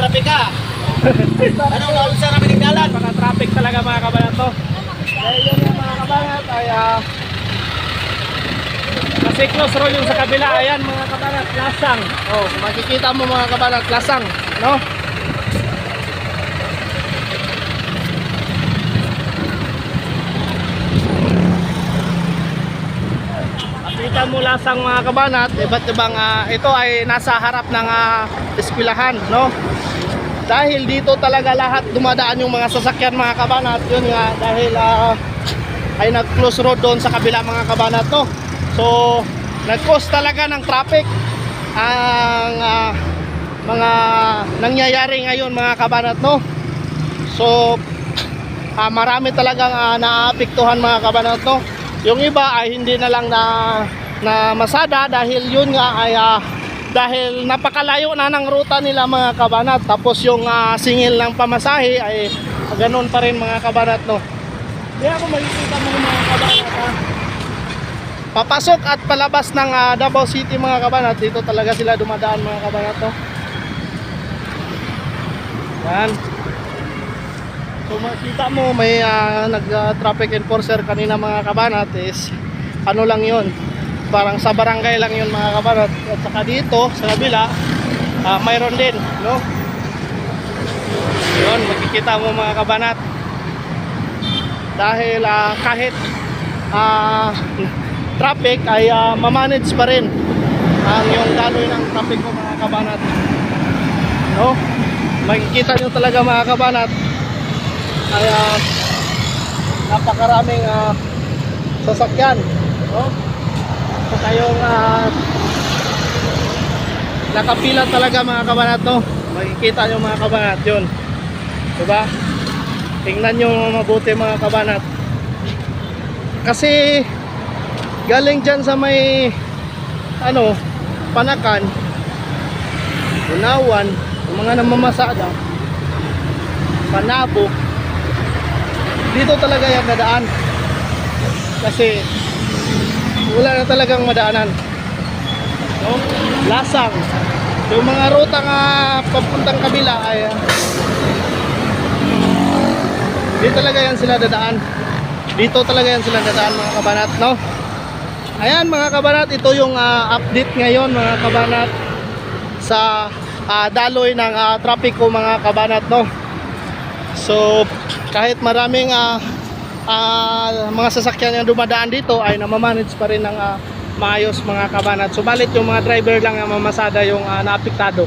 traffic ka. Ano, naunsa na pinigdalan? Mga traffic talaga mga kabanat to. Dahil yun yung mga kabanat ay ah, kasi close road yung sa kabila. Ayan mga kabanat, lasang. Oh, makikita mo mga kabanat, lasang. No? Makita mo lasang mga kabanat, iba't ibang ah, ito ay nasa harap ng ah, eskwelahan, no? Dahil dito talaga lahat dumadaan yung mga sasakyan mga kabanat, yun nga dahil ah, ay nag-close road doon sa kabila mga kabanat, no? So, nag-cause talaga ng traffic ang ah, mga nangyayari ngayon mga kabanat, no? So, ah, marami talagang ah, naapektuhan mga kabanat, no? Yung iba ay hindi na lang na na masada dahil yun nga ay ah, dahil napakalayo na ng ruta nila mga kabanat. Tapos yung ah, singil ng pamasahe ay ganun pa rin mga kabanat no? Kaya ako makikita mo mga kabanat ha? papasok at palabas ng ah, Davao City mga kabanat. Dito talaga sila dumadaan mga kabanat no? Yan. So makita mo may ah, nag-traffic enforcer kanina mga kabanat is ano lang yon parang sa barangay lang yon mga kabanat at saka dito sa kabila ah, mayroon din no? Yun makikita mo mga kabanat. Dahil ah, kahit ah, traffic ay ah, mamanage pa rin ang yung daloy ng traffic mo mga kabanat. No? Makikita nyo talaga mga kabanat ay ah, napakaraming ah, sasakyan no? Saka yung ah, nakapila talaga mga kabanat no? makikita nyo mga kabanat yun. Diba? Tingnan nyo mabuti mga kabanat kasi galing dyan sa may ano panakan unawan yung mga namamasada panabo. Dito talaga yan nadaan. Kasi wala na talagang madaanan. No? lasang. Yung mga ruta nga papuntang kabila ay ah, dito talaga yan sila dadaan. Dito talaga yan sila dadaan mga kabanat no? Ayan mga kabanat ito yung ah, update ngayon mga kabanat sa ah, daloy ng ah, trapiko mga kabanat no? So kahit maraming ah, ah, mga sasakyan yung dumadaan dito ay namamanage pa rin ng ah, maayos mga kabanat. Subalit yung mga driver lang ang mamasada yung ah, naapektado.